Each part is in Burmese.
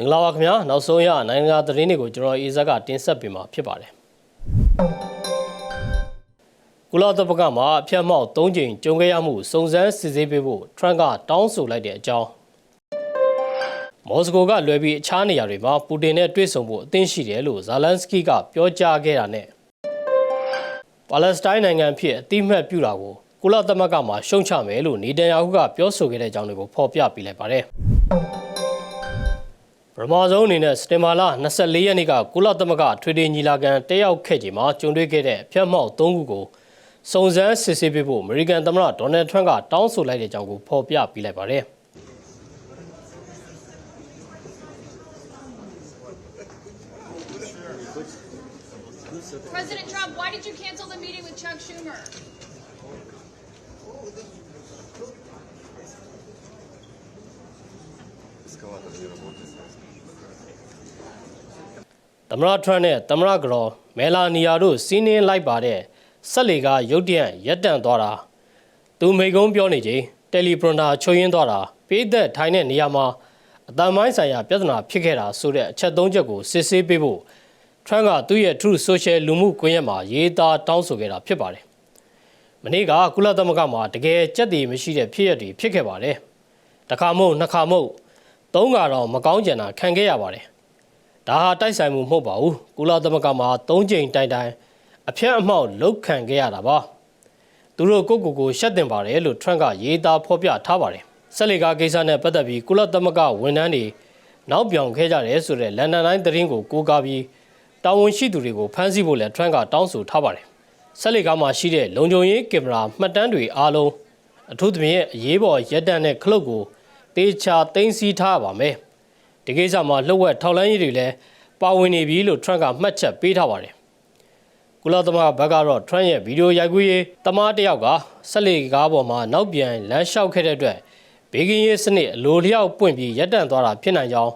င်္ဂလာပါခင်ဗျာနောက်ဆုံးရနိုင်ငံတကာသတင်းတွေကိုကျွန်တော်အေးဇက်ကတင်ဆက်ပေးမှာဖြစ်ပါတယ်ကုလသမဂ္ဂမှာအဖျက်အမှောက်၃ကြိမ်ကြုံခဲ့ရမှုစုံစမ်းစစ်ဆေးပေးဖို့ထရန့်ကတောင်းဆိုလိုက်တဲ့အကြောင်းမော်စကိုကလွယ်ပြီးအခြားနေရာတွေမှာပူတင်နဲ့တွေ့ဆုံဖို့အသင့်ရှိတယ်လို့ဇာလန်စကီကပြောကြားခဲ့တာနဲ့ပါလက်စတိုင်းနိုင်ငံဖြစ်အတိမတ်ပြုတာကိုကုလသမဂ္ဂမှာရှုံချမယ်လို့နေတန်ယာဟုကပြောဆိုခဲ့တဲ့အကြောင်းတွေကိုဖော်ပြပေးလိုက်ပါတယ် ပထမဆုံးအနေနဲ့စတင်မာလာ24ရက်နေ့ကကုလသမဂ္ဂထွေထွေညီလာခံတက်ရောက်ခဲ့ချိန်မှာကြုံတွေ့ခဲ့တဲ့အဖျက်အမှောက်၃ခုကိုစုံစမ်းစစ်ဆေးပေးဖို့အမေရိကန်သမ္မတဒေါ်နယ်ထရန့်ကတောင်းဆိုလိုက်တဲ့အကြောင်းကိုဖော်ပြပေးလိုက်ပါတယ်။ သမ္မတထရန့်နဲ့သမ္မတကတော်မဲလာနီယာတို့စီးနင်းလိုက်ပါတဲ့ဆက်လီကရုတ်တရက်ရက်တန့်သွားတာသူမိကုံးပြောနေချိန်တယ်လီပရွန်တာချုပ်ရင်းသွားတာပေးသက်ထိုင်တဲ့နေရာမှာအတန်မိုင်းဆိုင်ရာပြဿနာဖြစ်ခဲ့တာဆိုတဲ့အချက်သုံးချက်ကိုစစ်ဆေးပေးဖို့ထရန့်ကသူ့ရဲ့ True Social လူမှုကွန်ရက်မှာရေးသားတောင်းဆိုခဲ့တာဖြစ်ပါတယ်မနေ့ကကုလသမဂ္ဂမှာတကယ်ကြက်တည်မရှိတဲ့ဖြစ်ရပ်တွေဖြစ်ခဲ့ပါတယ်တစ်ခါမဟုတ်နှစ်ခါမဟုတ်သုံးခါတော့မကောင်းကြံတာခံခဲ့ရပါတယ် ဒါဟာတိုက်ဆိုင်မှုမဟုတ်ပါဘူးကုလသမဂ္ဂမှာ၃ချိန်တိုင်တိုင်အဖျက်အမှောက်လုတ်ခံခဲ့ရတာပါသူတို့ကိုယ့်ကိုယ်ကိုရှက်တင်ပါတယ်လို့ထရန့်ကရေးသားဖော်ပြထားပါတယ်ဆက်လီကာကိစ္စနဲ့ပတ်သက်ပြီးကုလသမဂ္ဂဝန်ထမ်းတွေနောက်ပြောင်ခဲ့ကြတယ်ဆိုတဲ့လန်ဒန်တိုင်းသတင်းကိုကိုးကားပြီးတာဝန်ရှိသူတွေကိုဖမ်းဆီးဖို့လည်းထရန့်ကတောင်းဆိုထားပါတယ်ဆက်လီကာမှာရှိတဲ့လုံခြုံရေးကင်မရာမှတ်တမ်းတွေအားလုံးအထူးသဖြင့်အရေးပေါ်ရက်တန့်တဲ့ခလုတ်ကိုတေချာသိမ်းဆည်းထားရပါမယ် ဒီကိစ္စမှာလှုပ်ဝက်ထောက်လန်းရေးတွေလည်းပါဝင်နေပြီလို့ထရန့်ကမှတ်ချက်ပေးထားပါတယ်။ကုလသမဂ္ဂဘက်ကတော့ထရန့်ရဲ့ဗီဒီယိုရိုက်ကူးရေးတမားတစ်ယောက်ကဆက်လေကားပေါ်မှာနောက်ပြန်လမ်းလျှောက်ခဲ့တဲ့အတွက်ဘေကင်းရေးစနစ်အလိုလျောက်ပွင့်ပြီးရပ်တန့်သွားတာဖြစ်နိုင်ကြောင်း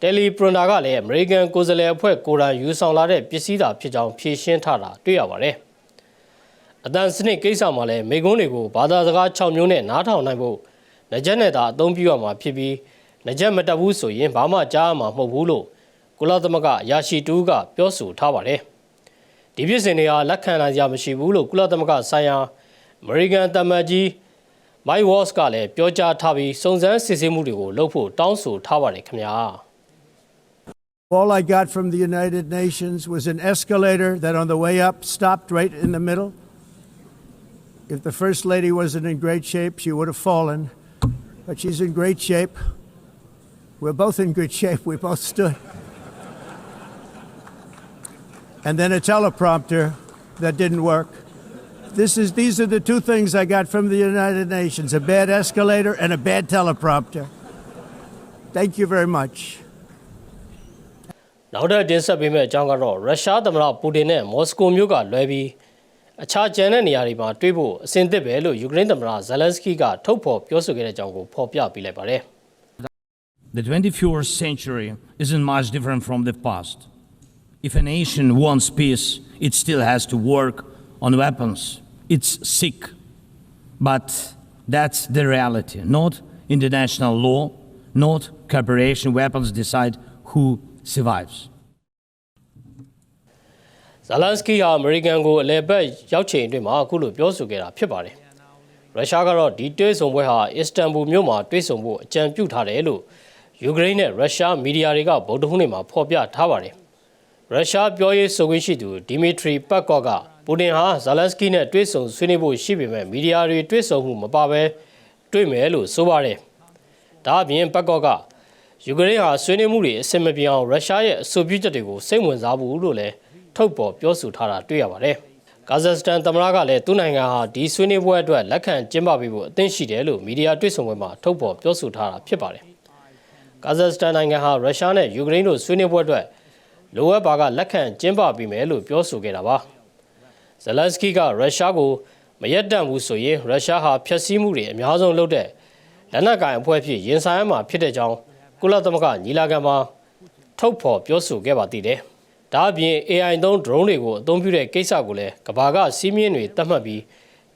တယ်လီပရွန်တာကလည်းအမေရိကန်ကိုယ်စားလှယ်အဖွဲ့ကိုယ်တိုင်ယူဆောင်လာတဲ့ပစ္စည်းသာဖြစ်ကြောင်းဖြေရှင်းထားတာတွေ့ရပါတယ်။အတန်စနစ်ကိစ္စမှာလည်းမိကုန်းတွေကိုဘာသာစကား6မျိုးနဲ့နားထောင်နိုင်ဖို့ငကြက်နဲ့သာအသုံးပြုရမှာဖြစ်ပြီး ငကြက်မတက်ဘူးဆိုရင်ဘာမှကြားရမှာမဟုတ်ဘူးလို့ကုလသမဂ္ဂရာရှိတူးကပြောဆိုထားပါတယ်။ဒီဖြစ်စဉ်တွေဟာလက်ခံနိုင်ကြမရှိဘူးလို့ကုလသမဂ္ဂဆိုင်ရာအမေရိကန်တမန်ကြီး Mike Waltz ကလည်းပြောကြားထားပြီးစုံစမ်းစစ်ဆေးမှုတွေကိုလုပ်ဖို့တောင်းဆိုထားပါတယ်ခင်ဗျာ။ All I got from the United Nations was an escalator that on the way up stopped right in the middle. If the First Lady wasn't in great shape, she would have fallen. But she's in great shape. We're both in good shape. We both stood. And then a teleprompter that didn't work. This is, these are the two things I got from the United Nations a bad escalator and a bad teleprompter. Thank you very much. နောက်ထပ်တင်ဆက်ပေးမယ့်အကြောင်းကတော့ရုရှားသမ္မတပူတင်နဲ့မော်စကိုမြို့ကလွဲပြီးအခြားကျန်တဲ့နေရာတွေမှာတွေ့ဖို့အဆင်သင့်ပဲလို့ယူကရိန်းသမ္မတဇလန်စကီကထုတ်ဖော်ပြောဆိုခဲ့တဲ့အကြောင်းကိုဖော်ပြပေးလိုက်ပါတယ် The 21st century isn't much different from the past. If a nation wants peace, it still has to work on weapons. It's sick. But that's the reality. Not international law, not cooperation weapons decide who survives. ဇလန်စကီဟာအမေရိကန်ကိုအလဲပတ်ရောက်ချိန်အတွင်းမှာအခုလိုပြောဆိုခဲ့တာဖြစ်ပါတယ်ရုရှားကတော့ဒီတွဲဆုံပွဲဟာအစ္စတန်ဘူမြို့မှာတွဲဆုံဖို့အကြံပြုထားတယ်လို့ ယူကရိန်းနဲ့ရုရှားမီဒီယာတွေကဗုဒ္ဓဟူးနေ့မှာဖော်ပြထားပါတယ်ရုရှားပြောရေးဆိုခွင့်ရှိသူဒီမီထရီပတ်ကော့ကပူတင်ဟာဇာလန်စကီနဲ့တွဲဆုံဆွေးနွေးဖို့ရှိပေမဲ့မီဒီယာတွေတွဲဆုံမှုမပါဘဲတွေ့မယ်လို့ဆိုပါတယ်ဒါအပြင်ပတ်ကော့ကယူကရိန်းဟာဆွေးနွေးမှုတွေအဆင်မပြေအောင်ရုရှားရဲ့အဆိုပြုချက်တွေကိုစိတ်ဝင်စားဘူးလို့လည်းထုတ်ပေါ်ပြောဆိုထားတာတွေ့ရပါတယ်။ကာဇက်စတန်သမ္မတကလည်းသူ့နိုင်ငံဟာဒီဆွေးနွေးပွဲအတွက်လက်ခံကျင်းပပေးဖို့အသင့်ရှိတယ်လို့မီဒီယာတွေ့ဆုံပွဲမှာထုတ်ပေါ်ပြောဆိုထားတာဖြစ်ပါတယ်။ ကာဇက်စတန်နိုင်ငံဟာရုရှားနဲ့ယူကရိန်းတို့ဆွေးနွေးပွဲအတွက်လိုအပ်ပါကလက်ခံကျင်းပပေးမယ်လို့ပြောဆိုခဲ့တာပါ။ဇလန်စကီကရုရှားကိုမရက်တန့်ဘူးဆိုရင်ရုရှားဟာဖျက်ဆီးမှုတွေအများဆုံးလုပ်တဲ့လက်နက်ကိုင်အဖွဲ့ဖြစ်ရင်ဆိုင်ရမှာဖြစ်တဲ့ကြောင်းကုလသမဂ္ဂညီလာခံမှာထုတ်ဖော်ပြောဆိုခဲ့ပါသေးတယ်။ဒါအပြင် AI သုံး drone တွေကိုအသုံးပြုတဲ့ကိစ္စကိုလည်းကဘာကစီးမြင့်တွေတတ်မှတ်ပြီး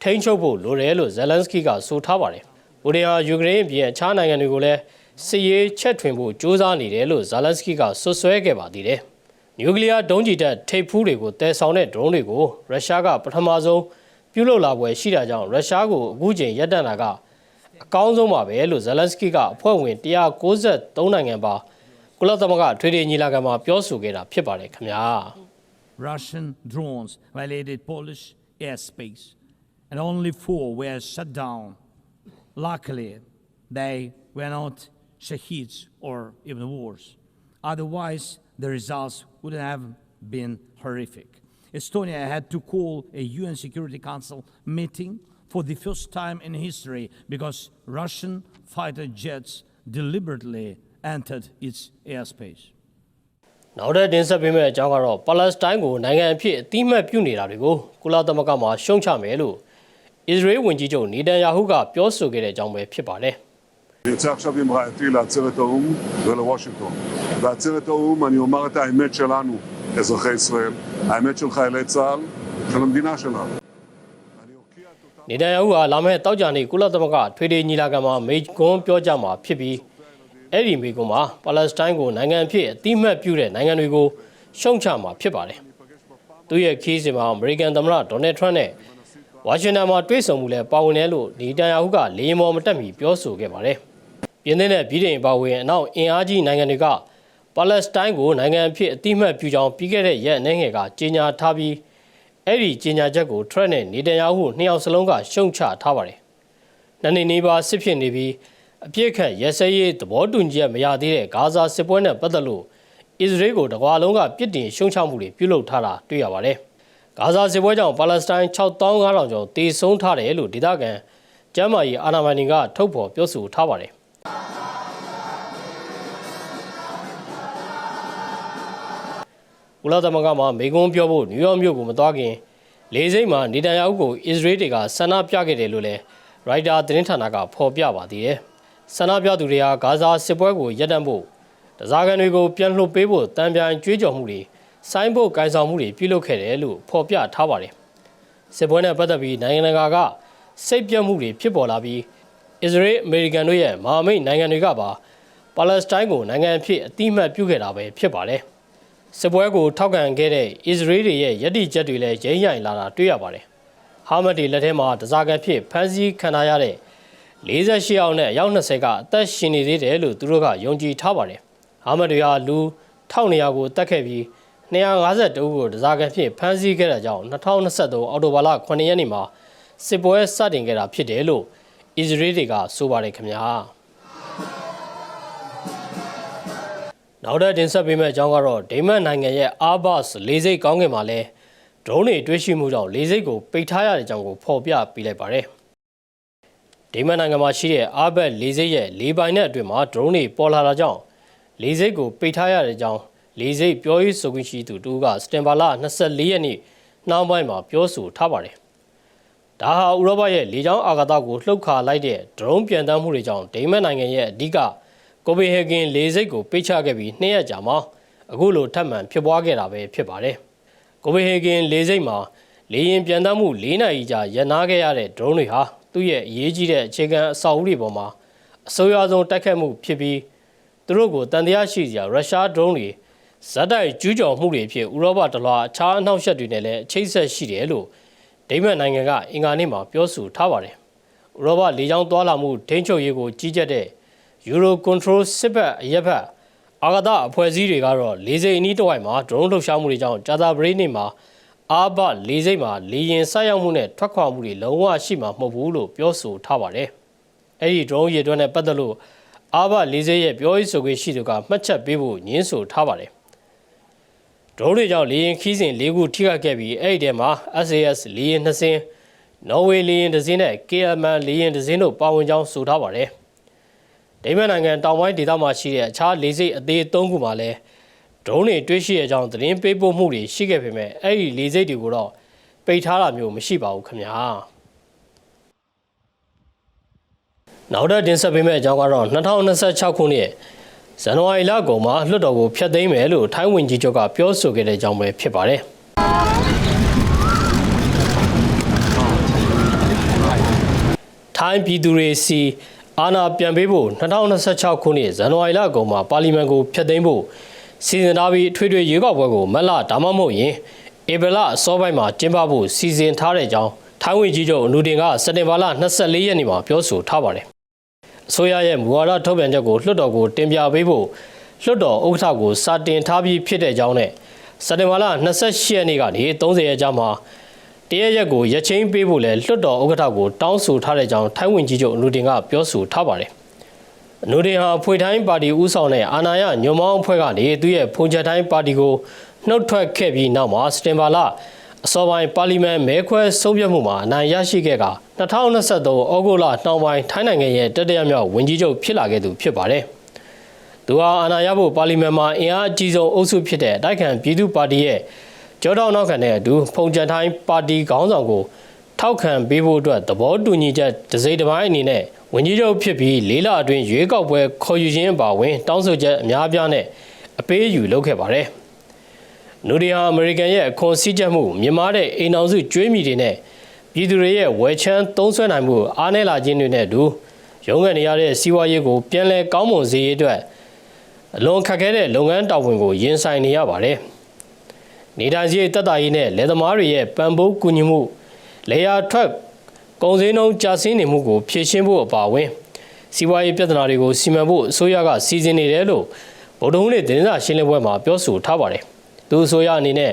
ထိန်းချုပ်ဖို့လိုတယ်လို့ဇယ်လန်စကီကဆိုထားပါတယ်။ဘူဒီဟာယူကရိန်းအပြင်အခြားနိုင်ငံတွေကိုလည်း စစ်ရေးချက်ထွင်ဖို့ကြိုးစားနေတယ်လို့ဇာလန်စကီကဆွဆွဲခဲ့ပါသေးတယ်။နျူကလ িয়ার ဒုံးကျည်တပ်ထိပ်ဖူးတွေကိုတည်ဆောင်တဲ့ဒရုန်းတွေကိုရုရှားကပထမဆုံးပြုလုပ်လာပွဲရှိတာကြောင့်ရုရှားကိုအခုချိန်ရပ်တန့်တာကအကောင်းဆုံးပါပဲလို့ဇာလန်စကီကအဖွဲ့ဝင်193နိုင်ငံပါကုလသမဂ္ဂထွေထွေညီလာခံမှာပြောဆိုခဲ့တာဖြစ်ပါတယ်ခင်ဗျာ။ Russian drones violated Polish airspace, and only four were shut down. Luckily, they were not shahids, or even wars. Otherwise, the results would have been horrific. Estonia had to call a UN Security Council meeting for the first time in history because Russian fighter jets deliberately entered its airspace. နောက်ထပ်တင်ဆက်ပေးမယ့်အကြောင်းကတော့ပါလက်စတိုင်းကိုနိုင်ငံအဖြစ်အတိမတ်ပြုနေတာတွေကိုကုလသမဂ္ဂမှရှုံချမယ်လို့အစ္စရေးဝန်ကြီးချုပ်နေတန်ယာဟုကပြောဆိုခဲ့တဲ့အကြောင်းပဲဖြစ်ပါတယ်။ יוצא עכשיו עם רעייתי לעצרת האו"ם ולוושינגטון. בעצרת האו"ם אני אומר את האמת שלנו, אזרחי ישראל, האמת של חיילי צה"ל, של המדינה שלנו. אני אוקיע את אותם... နေတန်ယာဟုကလာမယ့်တောက်ကြနေကုလသမဂ္ဂထွေထွေညီလာခံမှာမိကွန်းပြောကြမှာဖြစ်ပြီးအဲ့ဒီမိကွန်းမှာပါလက်စတိုင်းကိုနိုင်ငံအဖြစ်အတိအမှတ်ပြုတဲ့နိုင်ငံတွေကိုရှုံချမှာဖြစ်ပါတယ်သူရဲ့ခီးစဉ်မှာအမေရိကန်သမ္မတဒေါ်နယ်ထရန့်နဲ့ဝါရှင်တန်မှာတွေ့ဆုံမှုလဲပါဝင်တယ်လို့နေတန်ယာဟုကလေမော်မတက်မီပြောဆိုခဲ့ပါတယ် ပြင်းတဲ့ဗြိတိန်ပါဝင်အနောက်အင်အားကြီးနိုင်ငံတွေကပါလက်စတိုင်းကိုနိုင်ငံအဖြစ်အတိအမှတ်ပြုကြောင်းပြီးခဲ့တဲ့ရက်အနည်းငယ်ကကြေညာထားပြီးအဲ့ဒီကြေညာချက်ကိုထရက်နဲ့နေတန်ယာဟုနှစ်ယောက်စလုံးကရှုံချထားပါတယ်။နှစ်နှစ်နီးပါးစစ်ဖြစ်နေပြီးအပြစ်ခတ်ရဲစဲရေးသဘောတူညီချက်မရသေးတဲ့ဂါဇာစစ်ပွဲနဲ့ပတ်သက်လို့အစ္စရေးကိုတကွာလုံးကပြစ်တင်ရှုံချမှုတွေပြုလုပ်ထားတာတွေ့ရပါတယ်။ဂါဇာစစ်ပွဲကြောင့်ပါလက်စတိုင်း6500ကျော်တေဆုံးထားတယ်လို့ဒေသခံကျမ်းမာရေးအာဏာပိုင်တွေကထုတ်ဖော်ပြောဆိုထားပါတယ်။ ကုလသမဂ္ဂမှာမေကွန်းပြောဖို့နယူးယောက်မြို့ကိုမသွားခင်လေစိတ်မှာနေတန်ယာဟုကိုအစ္စရေးတွေကဆန္ဒပြခဲ့တယ်လို့လည်းရိုက်တာသတင်းဌာနကဖော်ပြပါသေးတယ်။ဆန္ဒပြသူတွေဟာဂါဇာစစ်ပွဲကိုရပ်တန့်ဖို့တစားကန်တွေကိုပြန်လှုပ်ပေးဖို့တံပြန်ကြွေးကြော်မှုတွေစိုင်းဖို့ကန်ဆောင်မှုတွေပြုလုပ်ခဲ့တယ်လို့ဖော်ပြထားပါတယ်။စစ်ပွဲနဲ့ပတ်သက်ပြီးနိုင်ငံတကာကစိတ်ပြတ်မှုတွေဖြစ်ပေါ်လာပြီးအစ္စရေးအမေရိကန်တို့ရဲ့မဟာမိတ်နိုင်ငံတွေကပါပါလက်စတိုင်းကိုနိုင်ငံအဖြစ်အတိအမှတ်ပြုခဲ့တာပဲဖြစ်ပါတယ်။ စစ်ပွဲကိုထောက်ခံခဲ့တဲ့အစ္စရေးတွေရဲ့ယက်တိချက်တွေလည်းရိမ့်ရိုင်လာတာတွေ့ရပါတယ်။ဟာမတ်ဒီလက်ထဲမှာတစားကန်ဖြစ်ဖမ်းဆီးခံထားရတဲ့48ယောက်နဲ့အယောက်20ကအသက်ရှင်နေသေးတယ်လို့သူတို့ကယုံကြည်ထားပါတယ်။ဟာမတ်တွေဟာလူ1200ကိုတတ်ခဲ့ပြီး250တိုးကိုတစားကန်ဖြစ်ဖမ်းဆီးခဲ့တာကြောင့်2023အောက်တိုဘာလ9ရက်နေ့မှာစစ်ပွဲစတင်ခဲ့တာဖြစ်တယ်လို့အစ္စရေးတွေကဆိုပါတယ်ခင်ဗျာ။ နောက်ထပ်တင်ဆက်ပေးမယ့်အကြောင်းကတော့ဒိမတ်နိုင်ငံရဲ့ Airbus လေဆိပ်ကောင်းကင်မှာလဲဒရုန်းတွေတွေ့ရှိမှုကြောင့်လေဆိပ်ကိုပိတ်ထားရတဲ့အကြောင်းကိုဖော်ပြပေးလိုက်ပါတယ်။ဒိမတ်နိုင်ငံမှာရှိတဲ့ Airbus လေဆိပ်ရဲ့လေပိုင်တဲ့အတွင်းမှာဒရုန်းတွေပေါ်လာတာကြောင့်လေဆိပ်ကိုပိတ်ထားရတဲ့အကြောင်းလေဆိပ်ပြောရေးဆိုခွင့်ရှိသူတူကစတင်ဘာလ24ရက်နေ့နှောင်းပိုင်းမှာပြောဆိုထားပါတယ်။ဒါဟာဥရောပရဲ့လေကြောင်းအာကာသကိုလှုပ်ခါလိုက်တဲ့ဒရုန်းပြန်တမ်းမှုတွေကြောင့်ဒိမတ်နိုင်ငံရဲ့အဓိက ကိုပင်ဟေဂင်လေဆိပ်ကိုပိတ်ချခဲ့ပြီးနှစ်ရက်ကြာမှအခုလိုထပ်မံဖြစ်ပွားခဲ့တာပဲဖြစ်ပါတယ်။ကိုပင်ဟေဂင်လေဆိပ်မှာလေယာဉ်ပြန်တမ်းမှု၄နာရီကြာရပ်နားခဲ့ရတဲ့ drone တွေဟာသူ့ရဲ့အရေးကြီးတဲ့အခြေခံအဆောက်အဦတွေပေါ်မှာအဆိုးရွားဆုံးတိုက်ခတ်မှုဖြစ်ပြီးသူတို့ကိုတန်တရားရှိစရာရုရှား drone တွေဇက်တိုက်ကျူးကျော်မှုတွေဖြစ်ဥရောပတလွှာအခြားအနှောက်အယှက်တွေနဲ့လည်းအချိတ်ဆက်ရှိတယ်လို့ဒိမတ်နိုင်ငံကအင်္ဂါနေ့မှာပြောဆိုထားပါတယ်။ဥရောပလေကြောင်းသွားလာမှုထိန်းချုပ်ရေးကိုကြီးကြပ်တဲ့ Eurocontrol စစ်ဘက်အရက်ဘက်အာဂတာအဖွဲ့အစည်းတွေကတော့လေစိတ်အနီးတစ်ဝိုက်မှာ drone လှုပ်ရှားမှုတွေကြောင့်ဂျာတာဘရိတ်နေ့မှာအာဘလေစိတ်မှာလေရင်ဆိုက်ရောက်မှုနဲ့ထွက်ခွာမှုတွေလုံးဝရှိမှာမဟုတ်ဘူးလို့ပြောဆိုထားပါတယ်။အဲ့ဒီ drone ရေတွက်နဲ့ပတ်သက်လို့အာဘလေစိတ်ရဲ့ပြောရေးဆိုခွင့်ရှိသူကမှတ်ချက်ပေးဖို့ညင်းဆိုထားပါတယ်။ drone တွေကြောင့်လေရင်ခီးစဉ်၄ခုထိခိုက်ခဲ့ပြီးအဲ့ဒီထဲမှာ SAS လေရင်2စင်းနော်ဝေလေရင်တစ်စင်းနဲ့ KLM လေရင်တစ်စင်းတို့ပါဝင်ကြောင်းဆိုထားပါတယ်။ ဒိမတ်နိုင်ငံတောင်ပိုင်းဒေသမှာရှိတဲ့အခြားလေဆိပ်အသေး၃ခုမှာလည်းဒရုန်းတွေတွေ့ရှိရကြောင်းသတင်းပေးပို့မှုတွေရှိခဲ့ပေမဲ့အဲ့ဒီလေဆိပ်တွေကိုတော့ပိတ်ထားတာမျိုးမရှိပါဘူးခင်ဗျာနောက်တော့တင်ဆက်ပေးမယ့်အကြောင်းကတော့2026ခုနှစ်ဇန်နဝါရီလကုန်မှာလွှတ်တော်ကိုဖျက်သိမ်းမယ်လို့ထိုင်းဝန်ကြီးချုပ်ကပြောဆိုခဲ့တဲ့အကြောင်းပဲဖြစ်ပါတယ်ထိုင်းပြည်သူတွေစီ အာဏာပြန်ပေးဖို့2026ခုနှစ်ဇန်နဝါရီလအကုန်မှာပါလီမန်ကိုဖျက်သိမ်းဖို့စီစဉ်ထားပြီးအထွေထွေရွေးကောက်ပွဲကိုမတ်လဒါမှမဟုတ်ရင်ဧပြီလအစောပိုင်းမှာကျင်းပဖို့စီစဉ်ထားတဲ့အကြောင်းထိုင်းဝန်ကြီးချုပ်အနူတင်ကစက်တင်ဘာလ24ရက်နေ့မှာပြောဆိုထားပါတယ်။အစိုးရရဲ့မူဝါဒထုတ်ပြန်ချက်ကိုလွှတ်တော်ကိုတင်ပြပေးဖို့လွှတ်တော်ဥက္ကဋ္ဌကိုစာတင်ထားပြီးဖြစ်တဲ့အကြောင်းနဲ့စက်တင်ဘာလ28ရက်နေ့ကနေ30ရက်ကြာမှာ တရက်ရက်ကိုရချင်းပေးဖို့လဲလွှတ်တော်ဥက္ကဋ္ဌကိုတောင်းဆိုထားတဲ့အကြောင်းထိုင်းဝန်ကြီးချုပ်အနူတင်ကပြောဆိုထားပါတယ်။အနူတင်ဟာဖွေထိုင်းပါတီဦးဆောင်တဲ့အာဏာရညွန်မောင်းအဖွဲ့ကနေသူရဲ့ဖုန်ချက်တိုင်းပါတီကိုနှုတ်ထွက်ခဲ့ပြီးနောက်မှာစက်တင်ဘာလအစောပိုင်းပါလီမန်မဲခွဲဆုံးဖြတ်မှုမှာအနိုင်ရရှိခဲ့က2023ဩဂုတ်လနှောင်းပိုင်းထိုင်းနိုင်ငံရဲ့တတိယမြောက်ဝန်ကြီးချုပ်ဖြစ်လာခဲ့သူဖြစ်ပါတယ်။သူဟာအာဏာရဖို့ပါလီမန်မှာအင်အားအကြီးဆုံးအုပ်စုဖြစ်တဲ့အတိုက်ခံပြည်သူ့ပါတီရဲ့ ကြောတောင်နောက်ခံတဲ့အတူဖုန်ကြံထိုင်းပါတီခေါင်းဆောင်ကိုထောက်ခံပေးဖို့အတွက်သဘောတူညီချက်ဒစိမ့်တစ်ပိုင်းအနေနဲ့ဝန်ကြီးချုပ်ဖြစ်ပြီးလေးလအတွင်းရွေးကောက်ပွဲခေါ်ယူခြင်းအပါအဝင် တောင်းဆိုချက်အများအပြားနဲ့အပေးအယူလုပ်ခဲ့ပါတယ်။နူရီဟာအမေရိကန်ရဲ့အခွန်စည်းကြပ်မှုမြင့်မားတဲ့အိမ်အောင်စုကျွေးမြီတွေနဲ့ပြည်သူတွေရဲ့ဝယ်ချမ်းသုံးဆွဲနိုင်မှုအားနည်းလာခြင်းတွေနဲ့အတူရုံးကန်နေရတဲ့စီးပွားရေးကိုပြန်လည်ကောင်းမွန်စေရေးအတွက်အလွန်ခက်ခဲတဲ့လုပ်ငန်းတာဝန်ကိုရင်ဆိုင်နေရပါတယ်။ နေတိုင်းစရိတ်တက်တာရေးနဲ့လယ်သမားတွေရဲ့ပံ့ပိုးကူညီမှုလေယာထွက်ကုန်စည်နှုန်းကျဆင်းနေမှုကိုဖြေရှင်းဖို့အပါအဝင်စီးပွားရေးပြဿနာတွေကိုစီမံဖို့အစိုးရကစီစဉ်နေတယ်လို့ဗုဒ္ဓဟူးနေ့သတင်းစာရှင်းလင်းပွဲမှာပြောဆိုထားပါတယ်။သူအစိုးရအနေနဲ့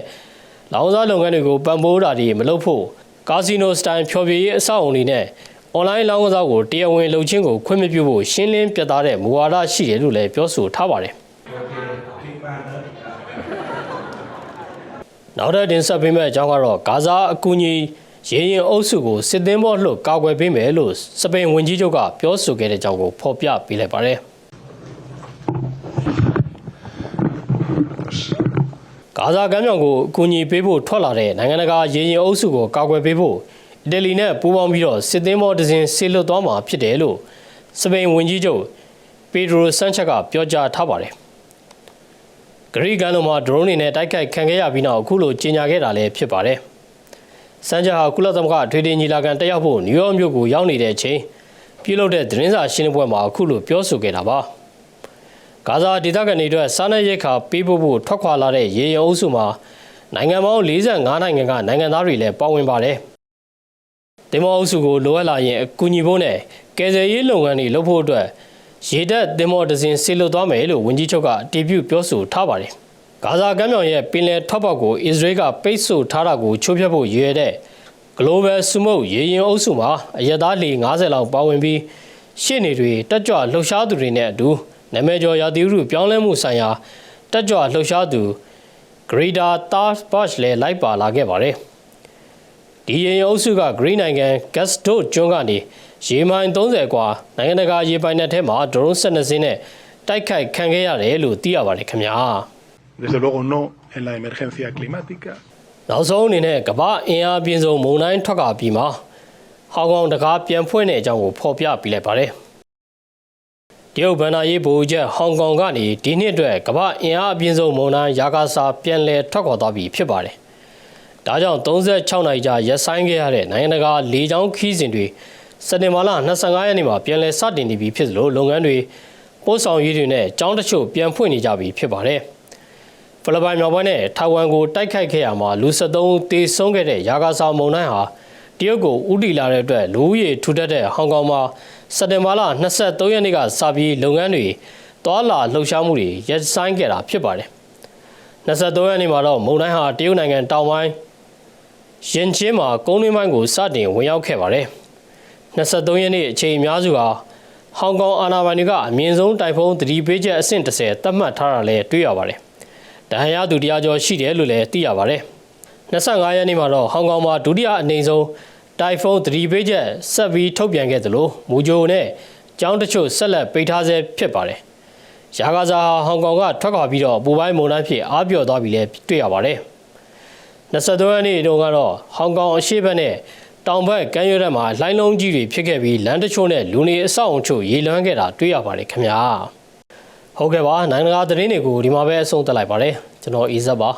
လောင်စာလုပ်ငန်းတွေကိုပံ့ပိုးတာတွေမလုပ်ဖို့ကာစီနိုစတိုင်ဖျော်ဖြေရေးအဆောက်အုံတွေနဲ့အွန်လိုင်းလောင်းကစားကိုတရားဝင်လုပ်ခြင်းကိုခွင့်မပြုဖို့ရှင်းလင်းပြသတဲ့မူဝါဒရှိတယ်လို့လည်းပြောဆိုထားပါတယ်။ နောက်ထပ်တင်ဆက်ပေးမယ့်အကြောင်းကတော့ဂါဇာအကူအညီရေရင်အုပ်စုကိုစစ်သင်းဘောလှုပ်ကာကွယ်ပေးမယ်လို့စပိန်ဝန်ကြီးချုပ်ကပြောဆိုခဲ့တဲ့အကြောင်းကိုဖော်ပြပေးလိုက်ပါတယ်။ဂါဇာကမ်းမြောင်ကိုအကူအညီပေးဖို့ထွက်လာတဲ့နိုင်ငံတကာရေရင်အုပ်စုကိုကာကွယ်ပေးဖို့အီတလီနဲ့ပူးပေါင်းပြီးတော့စစ်သင်းဘောတစ်စင်းဆေလွတ်သွားမှာဖြစ်တယ်လို့စပိန်ဝန်ကြီးချုပ်ပီဒရိုဆန်ချက်ကပြောကြားထားပါတယ်။ ဂရိကန်တို့မှာဒရုန်းတွေနဲ့တိုက်ခိုက်ခံခဲ့ရပြီးနောက်အခုလိုကြေညာခဲ့တာလည်းဖြစ်ပါတယ်။စန်ဂျာဟာကုလသမဂ္ဂထွေထွေညီလာခံတက်ရောက်ဖို့နယူးယောက်မြို့ကိုရောက်နေတဲ့အချိန်ပြုလုပ်တဲ့သတင်းစာရှင်းလင်းပွဲမှာအခုလိုပြောဆိုခဲ့တာပါ။ဂါဇာဒေသခံတွေအတွက်စားနပ်ရိက္ခာပေးပို့ဖို့ထွက်ခွာလာတဲ့ရေရင်အုပ်စုမှာနိုင်ငံပေါင်း45နိုင်ငံကနိုင်ငံသားတွေလည်းပါဝင်ပါတယ်။တင်မောအုပ်စုကိုလိုအပ်လာရင်အကူအညီဖို့နဲ့ကယ်ဆယ်ရေးလုပ်ငန်းတွေလုပ်ဖို့အတွက် ရေတပ်တင်မောဒဇင်ဆေလွတ်သွားမယ်လို့ဝန်ကြီးချုပ်ကအတည်ပြုပြောဆိုထားပါတယ်။ဂါဇာကမ်းမြောင်ရဲ့ပင်လယ်ထွက်ပေါက်ကိုအစ္စရေးကပိတ်ဆို့ထားတာကိုချိုးဖျက်ဖို့ရည်ရွယ်တဲ့ Global Summit ရေရင်အုပ်စုမှာအရသားလေ90လောက်ပါဝင်ပြီးရှေ့နေတွေတက်ကြွလှုပ်ရှားသူတွေနဲ့အတူနာမည်ကျော်ရာသီဥတုပြောင်းလဲမှုဆိုင်ရာတက်ကြွလှုပ်ရှားသူ Greta Thunberg လည်းလိုက်ပါလာခဲ့ပါတယ်။ဒီရေရင်အုပ်စုကဂရိနိုင်ငံ Gasdot ကျွန်းကနေ ရေမိုင်30กว่าနိုင်ငံတကာရေပိုင်နက်ထဲမှာဒရုန်း12စင်းနဲ့တိုက်ခိုက်ခံခဲ့ရတယ်လို့သိရပါတယ်ခင်ဗျာ Desde luego no en la emergencia climática. နောက်ဆုံးအနေနဲ့ကမ္ဘာအင်အားပြင်းဆုံးမုန်တိုင်းထွက်ကပြီးမှာဟောင်ကောင်တကားပြန်ဖွင့်တဲ့အကြောင်းကိုဖော်ပြပြလိုက်ပါတယ်တရုတ်ဗန်နာရေးဘူချက်ဟောင်ကောင်ကနေဒီနှစ်အတွက်ကမ္ဘာအင်အားအပြင်းဆုံးမုန်တိုင်းယာဂါဆာပြန်လည်ထွက်ခွာသွားပြီဖြစ်ပါတယ်ဒါကြောင့်36နိုင်ကြာရက်ဆိုင်ခဲ့ရတဲ့နိုင်ငံတကာလေကြောင်းခီးစဉ်တွေ စက်တင်ဘာလ25ရက်နေ့မှာပြန်လည်စတင်နေပြီဖြစ်သလိုလုပ်ငန်းတွေပို့ဆောင်ရေးတွေနဲ့ကျောင်းတချို့ပြန်ဖွင့်နေကြပြီဖြစ်ပါတယ်။ဖိလစ်ပိုင်မြောက်ပိုင်းနဲ့ထိုင်ဝမ်ကိုတိုက်ခိုက်ခဲ့ရမှာလူ73ဦးသေဆုံးခဲ့တဲ့ယာဂါဆာမုန်တိုင်းဟာတရုတ်ကိုဥတီလာတဲ့အတွက်လူဦးရေထူထပ်တဲ့ဟောင်ကောင်မှာစက်တင်ဘာလ23ရက်နေ့ကစပြီးလုပ်ငန်းတွေတွာလာလှုပ်ရှားမှုတွေရပ်ဆိုင်းခဲ့တာဖြစ်ပါတယ်။23ရက်နေ့မှာတော့မုန်တိုင်းဟာတရုတ်နိုင်ငံတောင်ပိုင်းရင်ချင်းမှာကုန်းတွင်းပိုင်းကိုစတင်ဝင်ရောက်ခဲ့ပါတယ်။ 23ရက်နေ့အချိန်အများစုဟာဟောင်ကောင်အာဏာပိုင်တွေကအမြင့်ဆုံးတိုင်ဖုန်းသတိပေးချက်အဆင့်30သတ်မှတ်ထားတာလည်းတွေ့ရပါတယ်။ဒဏ်ရာရသူတရားကျော်ရှိတယ်လို့လည်းသိရပါတယ်။25ရက်နေ့မှာတော့ဟောင်ကောင်မှာဒုတိယအနေဆုံးတိုင်ဖုန်းသတိပေးချက်ဆက်ပြီးထုတ်ပြန်ခဲ့သလိုမူဂျိုနဲ့ကျောင်းတချို့ဆက်လက်ပိတ်ထားဆဲဖြစ်ပါတယ်။ရာဂါဇာဟောင်ကောင်ကထွက်ခွာပြီးတော့ပူပိုင်းမုန်တိုင်းဖြစ်အားပြော့သွားပြီလည်းတွေ့ရပါတယ်။23ရက်နေ့တုန်းကတော့ဟောင်ကောင်အရှေ့ဘက်နဲ့ တောင်ဘက်ကမ်းရိုးတန်းမှာလှိုင်းလုံးကြီးတွေဖြစ်ခဲ့ပြီးလမ်းတချို့နဲ့လူနေအဆောက်အုံချို့ရေလွှမ်းခဲ့တာတွေ့ရပါတယ်ခင်ဗျာဟုတ်ကဲ့ပါနိုင်ငံတကာသတင်းတွေကိုဒီမှာပဲအဆုံးသတ်လိုက်ပါတယ်ကျွန်တော်အီဇက်ပါ